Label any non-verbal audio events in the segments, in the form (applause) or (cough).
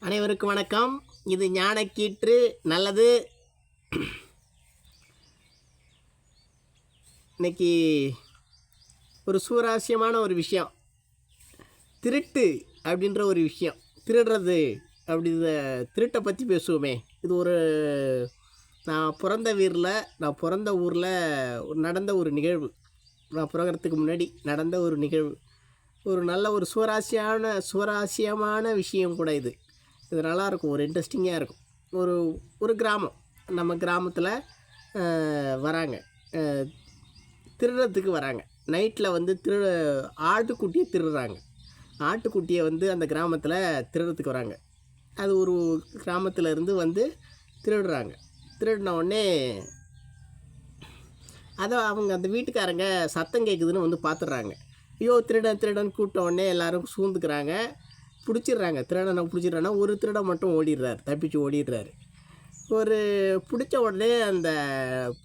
அனைவருக்கும் வணக்கம். இது ஞானக்கீற்று நல்லது. இன்னைக்கு ஒரு சுவராசியமான ஒரு விஷயம். திருட்டு அப்படின்ற ஒரு விஷயம். திருடுறது அப்படி திருட்டை பற்றி பேசுவோமே. இது ஒரு நான் பிறந்த வீரில் நான் பிறந்த ஊரில் நடந்த ஒரு நிகழ்வு. நான் பிறகுறதுக்கு முன்னாடி நடந்த ஒரு நிகழ்வு. ஒரு நல்ல ஒரு சுவராசியான சுவராசியமான விஷயம் கூட இது. இது நல்லாயிருக்கும் ஒரு இன்ட்ரெஸ்டிங்காக இருக்கும். ஒரு ஒரு கிராமம். நம்ம கிராமத்தில் வராங்க. திருடுறதுக்கு வராங்க. நைட்டில் வந்து திரு ஆட்டுக்குட்டியை திருடுறாங்க. ஆட்டுக்குட்டியை வந்து அந்த கிராமத்தில் திருடுறதுக்கு வராங்க. அது ஒரு கிராமத்தில் இருந்து வந்து திருடுறாங்க. திருடின உடனே அதை அவங்க அந்த வீட்டுக்காரங்க சத்தம் கேட்குதுன்னு வந்து பார்த்துடுறாங்க ஐயோ திருடன் திருடன் கூப்பிட்ட உடனே எல்லாரும் சூழ்ந்துக்கிறாங்க. பிடிச்சிடுறாங்க. திருடனை பிடிச்சிடுறானா ஒரு திருடன் மட்டும் ஓடிடுறாரு. தப்பிச்சு ஓடிடுறாரு. ஒரு பிடிச்ச உடனே அந்த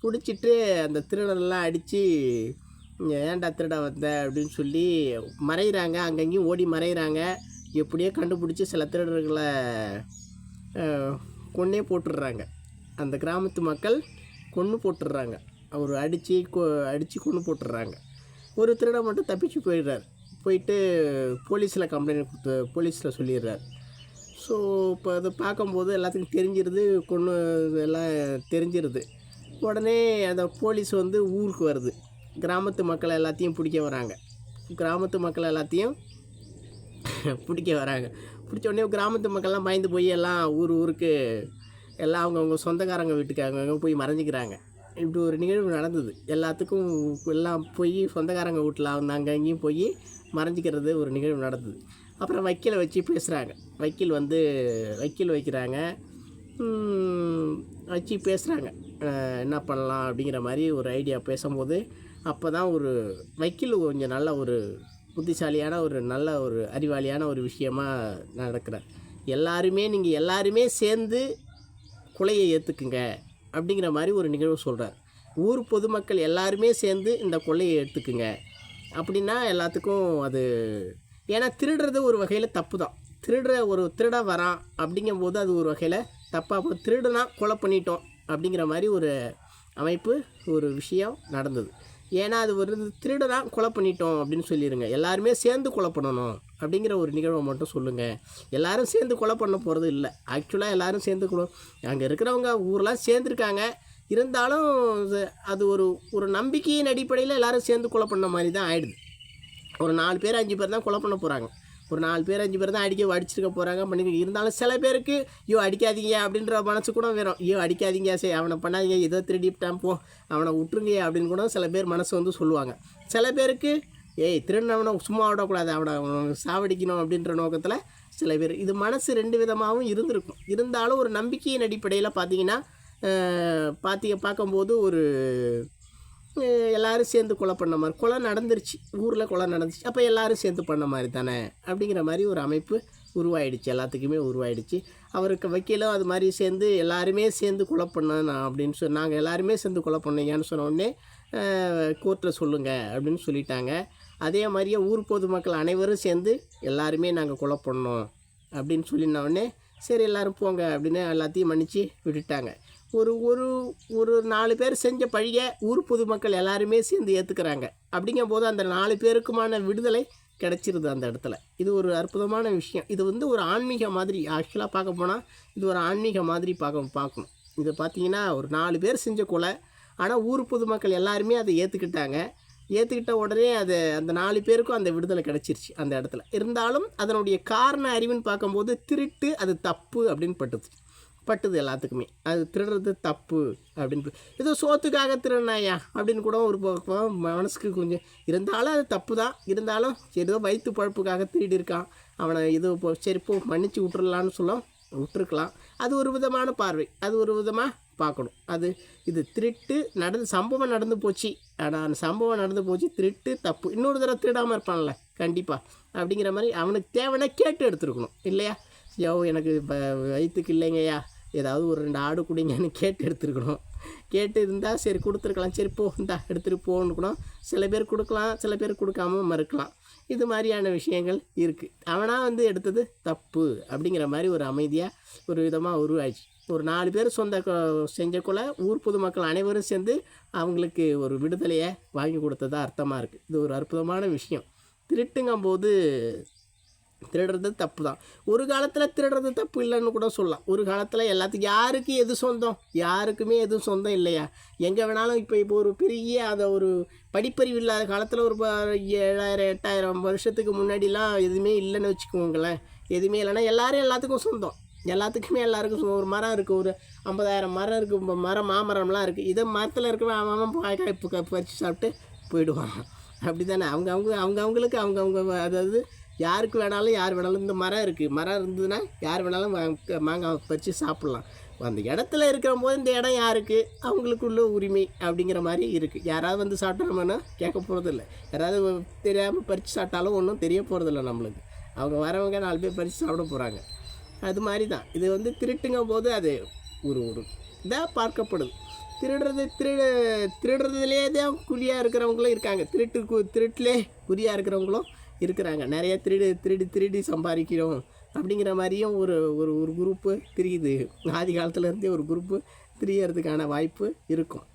பிடிச்சிட்டு அந்த திருடனெல்லாம் அடித்து ஏன்டா திருட வந்த? அப்படின்னு சொல்லி மறையிறாங்க. அங்கங்கேயும் ஓடி மறையிறாங்க. எப்படியோ கண்டுபிடிச்சி சில திருடர்களை கொன்னே போட்டுடுறாங்க. அந்த கிராமத்து மக்கள் கொன்று போட்டுடுறாங்க. அவர் அடித்து கொ அடித்து கொன்று போட்டுடுறாங்க. ஒரு திருடன் மட்டும் தப்பிச்சு போயிடுறார். போயிட்டு போலீஸில் கம்ப்ளைண்ட் கொடுத்து போலீஸில் சொல்லிடுறார். ஸோ இப்போ அதை பார்க்கும்போது எல்லாத்துக்கும் தெரிஞ்சிருது கொண்டு எல்லாம் தெரிஞ்சிருது. உடனே அந்த போலீஸ் வந்து ஊருக்கு வருது. கிராமத்து மக்களை எல்லாத்தையும் பிடிக்க வராங்க. கிராமத்து மக்கள் எல்லாத்தையும் பிடிக்க வராங்க. பிடிச்ச உடனே கிராமத்து மக்கள்லாம் பயந்து போய் எல்லாம் ஊர் ஊருக்கு எல்லாம் அவங்கவுங்க சொந்தக்காரங்க வீட்டுக்கு அங்கங்கே போய் மறைஞ்சிக்கிறாங்க. இப்படி ஒரு நிகழ்வு நடந்தது. எல்லாத்துக்கும் எல்லாம் போய் சொந்தக்காரங்க வீட்டில் அவங்க அங்கே அங்கேயும் போய் மறைஞ்சிக்கிறது ஒரு நிகழ்வு நடந்தது. அப்புறம் வக்கீலை வச்சு பேசுகிறாங்க வக்கீல் வந்து வக்கீல் வைக்கிறாங்க. வச்சு பேசுகிறாங்க என்ன பண்ணலாம் அப்படிங்கிற மாதிரி ஒரு ஐடியா பேசும்போது அப்போ தான் ஒரு வக்கீல் கொஞ்சம் நல்ல ஒரு புத்திசாலியான ஒரு நல்ல ஒரு அறிவாளியான ஒரு விஷயமாக நடக்கிறார். எல்லாருமே நீங்கள் எல்லாருமே சேர்ந்து கொலையை ஏற்றுக்குங்க அப்படிங்கிற மாதிரி ஒரு நிகழ்வு சொல்கிறார் ஊர் பொதுமக்கள் எல்லாருமே சேர்ந்து இந்த கொள்ளையை எடுத்துக்குங்க அப்படின்னா எல்லாத்துக்கும் அது ஏன்னா திருடுறது ஒரு வகையில் தப்பு தான் திருடுற ஒரு திருட வரான் அப்படிங்கும்போது அது ஒரு வகையில் தப்பாக போய் திருடுனா கொலை பண்ணிட்டோம் அப்படிங்கிற மாதிரி ஒரு அமைப்பு ஒரு விஷயம் நடந்தது. ஏன்னா அது ஒரு திருடனா கொலை பண்ணிட்டோம் அப்படின்னு சொல்லிடுங்க எல்லாருமே சேர்ந்து கொலை பண்ணணும் அப்படிங்கிற ஒரு நிகழ்வை மட்டும் சொல்லுங்கள் எல்லோரும் சேர்ந்து கொலை பண்ண போகிறது இல்லை. ஆக்சுவலாக எல்லாரும் சேர்ந்து கொலை அங்கே இருக்கிறவங்க ஊரெலாம் சேர்ந்துருக்காங்க. இருந்தாலும் அது ஒரு ஒரு நம்பிக்கையின் அடிப்படையில் எல்லோரும் சேர்ந்து கொலை பண்ண மாதிரி தான் ஆகிடுது ஒரு நாலு பேர் அஞ்சு பேர் தான் கொலை பண்ண போகிறாங்க ஒரு நாலு பேர் அஞ்சு பேர் தான் அடிக்க அடிச்சிருக்க போகிறாங்க பண்ணி இருந்தாலும் சில பேருக்கு ஐயோ அடிக்காதீங்க அப்படின்ற மனசு கூட வரும் ஐயோ அடிக்காதீங்க சரி அவனை பண்ணாதீங்க ஏதோ திருடிப்பிட்டான் போ அவனை விட்டுருங்க அப்படின்னு கூட சில பேர் மனசு வந்து சொல்லுவாங்க. சில பேருக்கு ஏய் திருடினவனை சும்மா விடக்கூடாது அவனை அவனை சாவடிக்கணும் அப்படின்ற நோக்கத்தில் சில பேர். இது மனசு ரெண்டு விதமாகவும் இருந்திருக்கும். இருந்தாலும் ஒரு நம்பிக்கையின் அடிப்படையில் பார்த்தீங்கன்னா பார்த்தீங்க பார்க்கும்போது ஒரு எல்லோரும் சேர்ந்து கொலை பண்ண மாதிரி கொலை நடந்துருச்சு. ஊரில் கொலை நடந்துச்சு. அப்போ எல்லோரும் சேர்ந்து பண்ண மாதிரி தானே? அப்படிங்கிற மாதிரி ஒரு அமைப்பு உருவாயிடுச்சு. எல்லாத்துக்குமே உருவாயிடுச்சு. அவருக்கு வக்கீலும் அது மாதிரி சேர்ந்து எல்லாருமே சேர்ந்து கொலை பண்ண நான் அப்படின்னு சொன்ன நாங்கள் எல்லாருமே சேர்ந்து கொலை பண்ணீங்கன்னு சொன்னோடனே கோர்ட்டில் சொல்லுங்கள் அப்படின்னு சொல்லிட்டாங்க. அதே மாதிரியே ஊர் பொதுமக்கள் அனைவரும் சேர்ந்து எல்லாருமே நாங்கள் கொலை பண்ணோம் அப்படின்னு சொல்லினோடனே சரி எல்லாரும் போங்க அப்படின்னு எல்லாத்தையும் மன்னித்து விட்டுட்டாங்க. ஒரு ஒரு ஒரு நாலு பேர் செஞ்ச பழியை ஊர் பொதுமக்கள் எல்லாருமே சேர்ந்து ஏற்றுக்கிறாங்க அப்படிங்கும்போது அந்த நாலு பேருக்குமான விடுதலை கிடச்சிருது அந்த இடத்துல. இது ஒரு அற்புதமான விஷயம். இது வந்து ஒரு ஆன்மீக மாதிரி ஆக்சுவலாக பார்க்க போனால் இது ஒரு ஆன்மீக மாதிரி பார்க்க பார்க்கணும். இது பார்த்தீங்கன்னா ஒரு நாலு பேர் செஞ்ச கொலை ஆனால் ஊர் பொதுமக்கள் எல்லாருமே அதை ஏற்றுக்கிட்டாங்க ஏற்றுக்கிட்ட உடனே அது அந்த நாலு பேருக்கும் அந்த விடுதலை கிடச்சிருச்சு அந்த இடத்துல. இருந்தாலும் அதனுடைய காரண அறிவுன்னு பார்க்கும்போது திருட்டு அது தப்பு அப்படின்னு பட்டுது பட்டுது எல்லாத்துக்குமே. அது திருடுறது தப்பு அப்படின்னு. ஏதோ சோத்துக்காக திருடினாயா அப்படின்னு கூட ஒரு பக்கம் மனசுக்கு கொஞ்சம் இருந்தாலும் அது தப்பு தான் இருந்தாலும் ஏதோ வயிற்று பழப்புக்காக திருடி இருக்கான் அவனை இது இப்போ சரி போ மன்னிச்சு விட்டுறலான்னு சொல்ல விட்டுருக்கலாம். அது ஒரு விதமான பார்வை. அது ஒரு விதமாக பார்க்கணும். அது இது திருட்டு நடந்து சம்பவம் நடந்து போச்சு. ஆனால் அந்த சம்பவம் நடந்து போச்சு திருட்டு தப்பு. இன்னொரு தடவை திருடாமல் இருப்பான்ல. கண்டிப்பாக அப்படிங்கிற மாதிரி அவனுக்கு தேவைன்னா கேட்டு எடுத்துருக்கணும். இல்லையா? யோ எனக்கு இப்போ வயிற்றுக்கு இல்லைங்கய்யா. ஏதாவது ஒரு ரெண்டு ஆடு குடிங்கன்னு கேட்டு எடுத்துருக்கணும். கேட்டு இருந்தால் சரி கொடுத்துருக்கலாம். சரி போ இந்தா எடுத்துகிட்டு போகணுக்கணும் கூட சில பேர் கொடுக்கலாம் சில பேர் கொடுக்காம மறுக்கலாம். இது மாதிரியான விஷயங்கள் இருக்குது அவனாக வந்து எடுத்தது தப்பு அப்படிங்கிற மாதிரி ஒரு அமைதியாக ஒரு விதமாக உருவாச்சு ஒரு நாலு பேர் சொந்த செஞ்ச கொலை ஊர் பொதுமக்கள் அனைவரும் சேர்ந்து அவங்களுக்கு ஒரு விடுதலையை வாங்கி கொடுத்ததா அர்த்தமாக இருக்குது இது ஒரு அற்புதமான விஷயம். திருட்டுங்கும்போது திருடுறது தப்பு தான் ஒரு காலத்தில் திருடுறது தப்பு இல்லைன்னு கூட சொல்லலாம். ஒரு காலத்தில் எல்லாத்துக்கும் யாருக்கு எது சொந்தம்? யாருக்குமே எதுவும் சொந்தம் இல்லையா? எங்கே வேணாலும் இப்போ இப்போ ஒரு பெரிய அதை ஒரு படிப்பறிவு இல்லாத காலத்தில் ஒரு ப- ஏழாயிரம் எட்டாயிரம் வருஷத்துக்கு முன்னாடிலாம் எதுவுமே இல்லைன்னு வச்சுக்கோங்களேன். எதுவுமே இல்லைன்னா எல்லாரும் எல்லாத்துக்கும் சொந்தம். எல்லாத்துக்குமே எல்லாருக்கும் சொந்தம். ஒரு மரம் இருக்குது ஒரு ஐம்பதாயிரம் மரம் இருக்குது மரம் மாமரம்லாம் இருக்குது இதை மரத்தில் இருக்கிற அவன் அவன் பறித்து சாப்பிட்டு போயிடுவான். அப்படி தானே அவங்க அவங்க அவங்க அவங்களுக்கு அதாவது யாருக்கு வேணாலும் யார் வேணாலும் இந்த மரம் இருக்குது மரம் இருந்ததுன்னா யார் வேணாலும் வாங்க- மாங்காய் பறித்து சாப்பிட்லாம். அந்த இடத்துல இருக்கிற போது இந்த இடம் யாருக்கு? அவங்களுக்குள்ள உரிமை அப்படிங்கிற மாதிரி இருக்குது யாராவது வந்து சாப்பிட்டோம்னா கேட்க போகிறதில்ல யாராவது தெரியாமல் பறித்து சாப்பிட்டாலும் ஒன்றும் தெரிய போகிறதில்ல நம்மளுக்கு. அவங்க வரவங்க நாலு பேர் பறித்து சாப்பிட போகிறாங்க அது மாதிரி தான் இது வந்து திருட்டுங்கும் போது அது ஒரு ஒரு இதாக பார்க்கப்படுது திருடுறது திருடு திருடுறதுலேயே தான் குறியாக இருக்கிறவங்களும் இருக்காங்க. திருட்டு கு- திருட்டிலே குறியாக இருக்கிறவங்களும் இருக்கிறாங்க. நிறைய திருடு திருடி திருடி சம்பாதிக்கிறோம் அப்படிங்கிற மாதிரியும் ஒரு ஒரு ஒரு குரூப்பு தெரியுது ஆதி காலத்துலேருந்தே ஒரு குரூப்பு திரியறதுக்கான வாய்ப்பு இருக்கும்.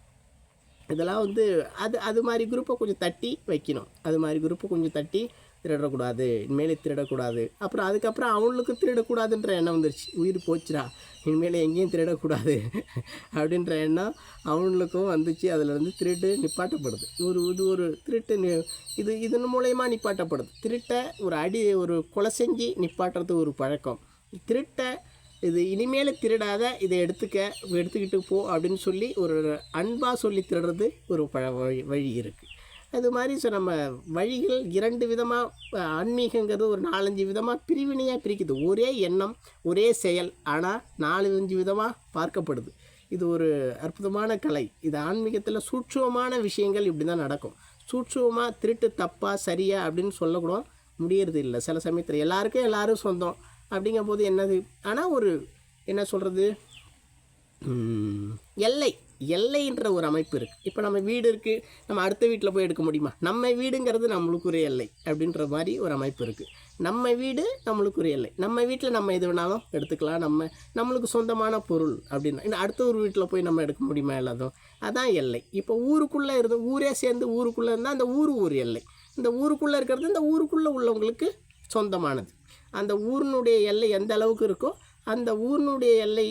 இதெல்லாம் வந்து அது அது மாதிரி குரூப்பை கொஞ்சம் தட்டி வைக்கணும். அது மாதிரி குரூப்பை கொஞ்சம் தட்டி திருடக்கூடாது இனிமேல் திருடக்கூடாது. அப்புறம் அதுக்கப்புறம் அவங்களுக்கு திருடக்கூடாதுன்ற எண்ணம் வந்துருச்சு. உயிர் போச்சுடா இனிமேல் எங்கேயும் திருடக்கூடாது (laughs) அப்படின்ற எண்ணம் அவங்களுக்கும் வந்துச்சு. அதில் இருந்து திருட்டு நிப்பாட்டப்படுது. ஒரு இது ஒரு திருட்டு நி- இது இதன் மூலயமா நிப்பாட்டப்படுது. திருட்டை ஒரு அடி ஒரு கொலை செஞ்சு நிப்பாட்டுறது ஒரு பழக்கம். திருட்டை இது இனிமேல் திருடாத இதை எடுத்துக்க எடுத்துக்கிட்டு போ அப்படின்னு சொல்லி ஒரு அன்பாக சொல்லி திருடுறது ஒரு பழ வழி வழி இருக்குது அது மாதிரி ஸோ நம்ம வழிகள் இரண்டு விதமாக ஆன்மீகங்கிறது ஒரு நாலஞ்சு விதமாக பிரிவினையாக பிரிக்குது. ஒரே எண்ணம் ஒரே செயல் ஆனால் நாலு அஞ்சு விதமாக பார்க்கப்படுது. இது ஒரு அற்புதமான கலை. இது ஆன்மீகத்தில் சூட்சுமமான விஷயங்கள் இப்படி தான் நடக்கும். சூட்சுவமாக திருட்டு தப்பா சரியா அப்படின்னு சொல்லக்கூட முடியறது இல்லை. சில சமயத்தில் எல்லாருக்கும் எல்லாரும் சொந்தம் அப்படிங்கும்போது என்னது? ஆனால் ஒரு என்ன சொல்கிறது எல்லை. எல்லைன்ற ஒரு அமைப்பு இருக்குது இப்போ நம்ம வீடு இருக்குது நம்ம அடுத்த வீட்டில் போய் எடுக்க முடியுமா? நம்ம வீடுங்கிறது நம்மளுக்கு ஒரு எல்லை அப்படின்ற மாதிரி ஒரு அமைப்பு இருக்குது நம்ம வீடு நம்மளுக்கு ஒரு எல்லை. நம்ம வீட்டில் நம்ம எது வேணாலும் எடுத்துக்கலாம். நம்ம நம்மளுக்கு சொந்தமான பொருள் அப்படின்னா இன்னும் அடுத்த ஒரு வீட்டில் போய் நம்ம எடுக்க முடியுமா எல்லாதோ அதான் எல்லை. இப்போ ஊருக்குள்ளே இருந்து ஊரே சேர்ந்து ஊருக்குள்ளே இருந்தால் அந்த ஊர் ஒரு எல்லை. இந்த ஊருக்குள்ளே இருக்கிறது இந்த ஊருக்குள்ளே உள்ளவங்களுக்கு சொந்தமானது. அந்த ஊரினுடைய எல்லை எந்த அளவுக்கு இருக்கோ அந்த ஊரினுடைய எல்லை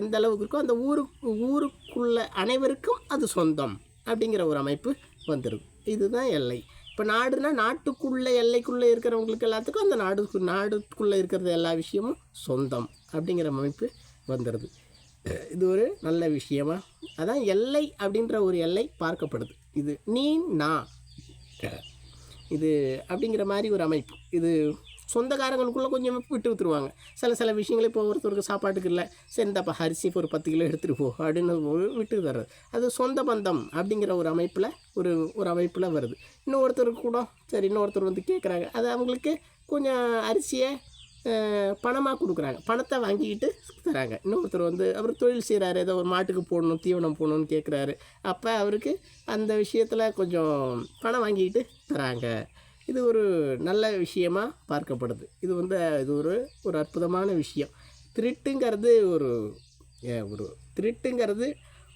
எந்த அளவுக்கு இருக்கோ அந்த ஊருக்கு ஊருக்குள்ள அனைவருக்கும் அது சொந்தம் அப்படிங்கிற ஒரு அமைப்பு வந்துடும் இதுதான் எல்லை. இப்போ நாடுனா நாட்டுக்குள்ளே எல்லைக்குள்ளே இருக்கிறவங்களுக்கு எல்லாத்துக்கும் அந்த நாடு நாடுக்குள்ளே இருக்கிறது எல்லா விஷயமும் சொந்தம் அப்படிங்கிற அமைப்பு வந்துடுது இது ஒரு நல்ல விஷயமா? அதான் எல்லை அப்படின்ற ஒரு எல்லை பார்க்கப்படுது. இது நீ நான் இது அப்படிங்கிற மாதிரி ஒரு அமைப்பு. இது சொந்தக்காரங்களுக்குள்ளே கொஞ்சம் விட்டு விட்டுருவாங்க. சில சில விஷயங்கள் இப்போ ஒருத்தருக்கு சாப்பாட்டுக்கு இல்லை. சரி இந்தப்பா அரிசி ஒரு பத்து கிலோ எடுத்துகிட்டு போ அப்படின்னு விட்டு தர்றது. அது சொந்த பந்தம் அப்படிங்கிற ஒரு அமைப்பில் ஒரு ஒரு அமைப்பில் வருது. இன்னொருத்தருக்கு கூட சரி இன்னொருத்தர் வந்து கேட்குறாங்க அது அவங்களுக்கு கொஞ்சம் அரிசியை பணமாக கொடுக்குறாங்க. பணத்தை வாங்கிக்கிட்டு தராங்க. இன்னொருத்தர் வந்து அவர் தொழில் செய்கிறாரு ஏதோ ஒரு மாட்டுக்கு போடணும் தீவனம் போடணும்னு கேட்குறாரு அப்போ அவருக்கு அந்த விஷயத்தில் கொஞ்சம் பணம் வாங்கிக்கிட்டு தராங்க. இது ஒரு நல்ல விஷயமா பார்க்கப்படுது. இது வந்து இது ஒரு ஒரு அற்புதமான விஷயம். திருட்டுங்கிறது ஒரு ஒரு திருட்டுங்கிறது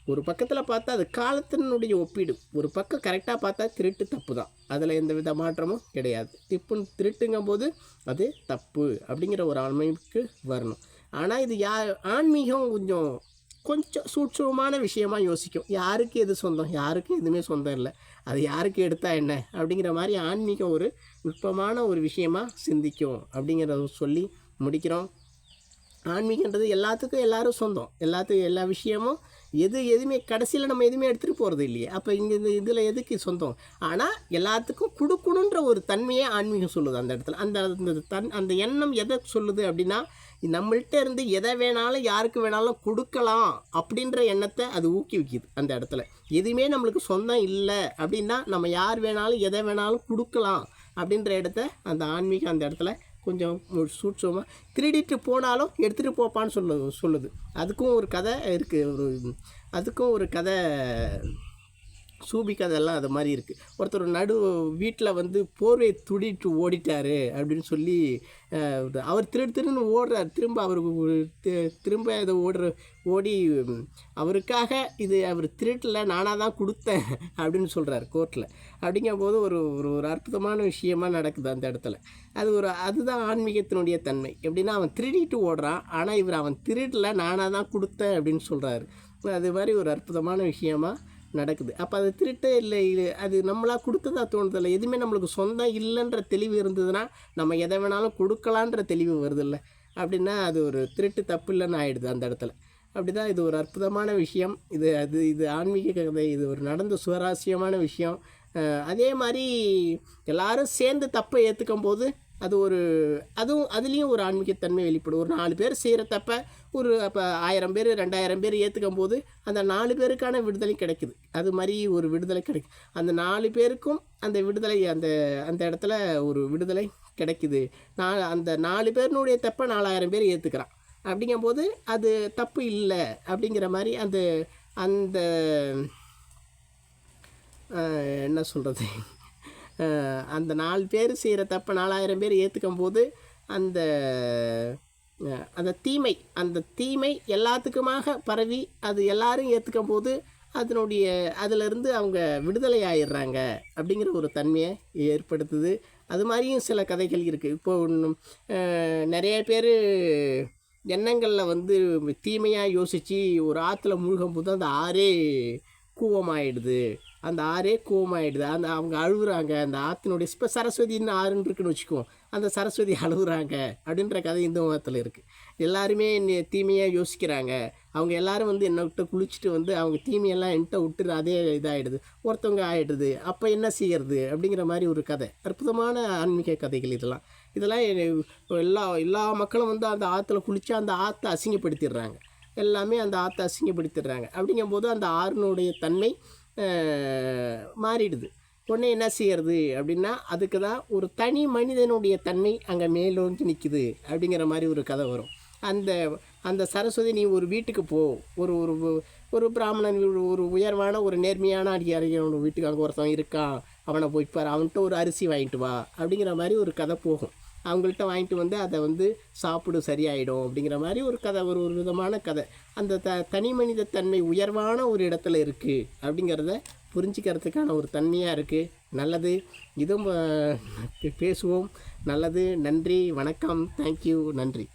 ஒரு பக்கத்தில் பார்த்தா அது காலத்தினுடைய ஒப்பீடு. ஒரு பக்கம் கரெக்டாக பார்த்தா திருட்டு தப்பு தான். அதில் எந்த வித மாற்றமும் கிடையாது. திப்புன்னு திருட்டுங்கும் போது அது தப்பு அப்படிங்கிற ஒரு அமைப்புக்கு வரணும். ஆனால் இது யா ஆன்மீகம் கொஞ்சம் கொஞ்சம் சூட்சமான விஷயமா யோசிக்கும். யாருக்கு எது சொந்தம்? யாருக்கும் எதுவுமே சொந்தம் இல்லை. அது யாருக்கு எடுத்தா என்ன? அப்படிங்கிற மாதிரி ஆன்மீகம் ஒரு நுட்பமான ஒரு விஷயமாக சிந்திக்கும் அப்படிங்கிறத சொல்லி முடிக்கிறோம். ஆன்மீகன்றது எல்லாத்துக்கும் எல்லாரும் சொந்தம். எல்லாத்துக்கும் எல்லா விஷயமும் எது எதுவுமே கடைசியில் நம்ம எதுவுமே எடுத்துகிட்டு போகிறது இல்லையே. அப்போ இங்கே இந்த இதில் எதுக்கு சொந்தம்? ஆனால் எல்லாத்துக்கும் கொடுக்கணுன்ற ஒரு தன்மையே ஆன்மீகம் சொல்லுது அந்த இடத்துல. அந்த அந்த தன் அந்த எண்ணம் எதை சொல்லுது அப்படின்னா நம்மள்கிட்ட இருந்து எதை வேணாலும் யாருக்கு வேணாலும் கொடுக்கலாம் அப்படின்ற எண்ணத்தை அது ஊக்குவிக்குது அந்த இடத்துல. எதுவுமே நம்மளுக்கு சொந்தம் இல்லை அப்படின்னா நம்ம யார் வேணாலும் எதை வேணாலும் கொடுக்கலாம் அப்படின்ற இடத்த அந்த ஆன்மீகம் அந்த இடத்துல கொஞ்சம் சூட்சமாக திருடிட்டு போனாலும் எடுத்துகிட்டு போப்பான்னு சொல்லு சொல்லுது. அதுக்கும் ஒரு கதை இருக்குது ஒரு அதுக்கும் ஒரு கதை சூபிக்கு அதெல்லாம் அது மாதிரி இருக்குது ஒருத்தர் நடு வீட்டில் வந்து போர்வை துடிட்டு ஓடிட்டாரு அப்படின்னு சொல்லி அவர் திரு திருன்னு ஓடுறார். திரும்ப அவருக்கு திரும்ப இதை ஓடுற ஓடி அவருக்காக இது அவர் திருட்டில் நானாக தான் கொடுத்தேன் அப்படின்னு சொல்கிறார் கோர்ட்டில் அப்படிங்கும்போது ஒரு ஒரு ஒரு அற்புதமான விஷயமா நடக்குது அந்த இடத்துல. அது ஒரு அதுதான் ஆன்மீகத்தினுடைய தன்மை. எப்படின்னா அவன் திருடிட்டு ஓடுறான். ஆனால் இவர் அவன் திருட்டில் நானாக தான் கொடுத்தேன் அப்படின்னு சொல்கிறாரு அது மாதிரி ஒரு அற்புதமான விஷயமா நடக்குது. அப்போ அது திருட்டே இல்லை. இது அது நம்மளாக கொடுத்ததா தோணுதில்லை எதுவுமே நம்மளுக்கு சொந்தம் இல்லைன்ற தெளிவு இருந்ததுன்னா நம்ம எதை வேணாலும் கொடுக்கலான்ற தெளிவு வருதில்ல. அப்படின்னா அது ஒரு திருட்டு தப்பு இல்லைன்னு ஆயிடுது அந்த இடத்துல. அப்படி தான் இது ஒரு அற்புதமான விஷயம். இது அது இது ஆன்மீக கதை. இது ஒரு நடந்த சுவாரஸ்யமான விஷயம். அதே மாதிரி எல்லாரும் சேர்ந்து தப்பை ஏற்றுக்கும் போது அது ஒரு அதுவும் அதுலேயும் ஒரு ஆன்மீகத்தன்மை வெளிப்படும். ஒரு நாலு பேர் செய்கிறத்தப்ப ஒரு அப்போ ஆயிரம் பேர் ரெண்டாயிரம் பேர் ஏற்றுக்கும் போது அந்த நாலு பேருக்கான விடுதலை கிடைக்குது. அது மாதிரி ஒரு விடுதலை கிடைக்கும். அந்த நாலு பேருக்கும் அந்த விடுதலை அந்த அந்த இடத்துல ஒரு விடுதலை கிடைக்குது. நான் அந்த நாலு பேருனுடைய தப்பை நாலாயிரம் பேர் ஏற்றுக்கிறான் அப்படிங்கும்போது அது தப்பு இல்லை அப்படிங்கிற மாதிரி அந்த அந்த என்ன சொல்கிறது அந்த நாலு பேர் செய்கிற தப்பை நாலாயிரம் பேர் ஏற்றுக்கும் போது அந்த அந்த தீமை அந்த தீமை எல்லாத்துக்குமாக பரவி அது எல்லாரும் ஏற்றுக்கும் போது அதனுடைய அதிலிருந்து அவங்க விடுதலை ஆயிடுறாங்க அப்படிங்கிற ஒரு தன்மையை ஏற்படுத்துது. அது மாதிரியும் சில கதைகள் இருக்குது இப்போ ஒன்றும் நிறைய பேர் எண்ணங்களில் வந்து தீமையாக யோசித்து ஒரு ஆற்றுல மூழ்கும் போது அந்த ஆறே கூவமாயிடுது. அந்த ஆறே கோமாயிடுது. அந்த அவங்க அழுகுறாங்க அந்த ஆற்றினுடைய இப்போ சரஸ்வதினு ஆறுன்னு இருக்குன்னு வச்சுக்குவோம் அந்த சரஸ்வதி அழுகுறாங்க அப்படின்ற கதை இந்து மதத்தில் இருக்குது எல்லாருமே நி- தீமையாக யோசிக்கிறாங்க. அவங்க எல்லாரும் வந்து என்னை குளிச்சுட்டு வந்து அவங்க தீமையெல்லாம் என்கிட்ட விட்டு அதே இதாகிடுது ஒருத்தவங்க ஆகிடுது அப்போ என்ன செய்கிறது அப்படிங்கிற மாதிரி ஒரு கதை. அற்புதமான ஆன்மீக கதைகள் இதெல்லாம். இதெல்லாம் எல்லா எல்லா மக்களும் வந்து அந்த ஆற்றுல குளித்து அந்த ஆற்றை அசிங்கப்படுத்திடுறாங்க. எல்லாமே அந்த ஆற்றை அசிங்கப்படுத்திடுறாங்க. அப்படிங்கும்போது அந்த ஆறுனுடைய தன்மை மாறிடுது. உடனே என்ன செய்கிறது அப்படின்னா அதுக்கு தான் ஒரு தனி மனிதனுடைய தன்மை அங்கே மேலோங்கி நிற்குது அப்படிங்கிற மாதிரி ஒரு கதை வரும். அந்த அந்த சரஸ்வதி நீ ஒரு வீட்டுக்கு போ. ஒரு ஒரு ஒரு பிராமணன் ஒரு உயர்வான ஒரு நேர்மையான அதிகாரியோட வீட்டுக்கு அங்கே ஒருத்தன் இருக்கான். அவனை போய் பாரு. அவன்கிட்ட ஒரு அரிசி வாங்கிட்டு வா அப்படிங்கிற மாதிரி ஒரு கதை போகும். அவங்கள்ட்ட வாங்கிட்டு வந்து அதை வந்து சாப்பிடு சரியாயிடும் அப்படிங்கிற மாதிரி ஒரு கதை ஒரு ஒரு விதமான கதை. அந்த த தனி மனித தன்மை உயர்வான ஒரு இடத்துல இருக்குது அப்படிங்கிறத புரிஞ்சுக்கிறதுக்கான ஒரு தன்மையாக இருக்குது நல்லது. இதுவும் பேசுவோம். நல்லது. நன்றி. வணக்கம். தேங்க்யூ நன்றி.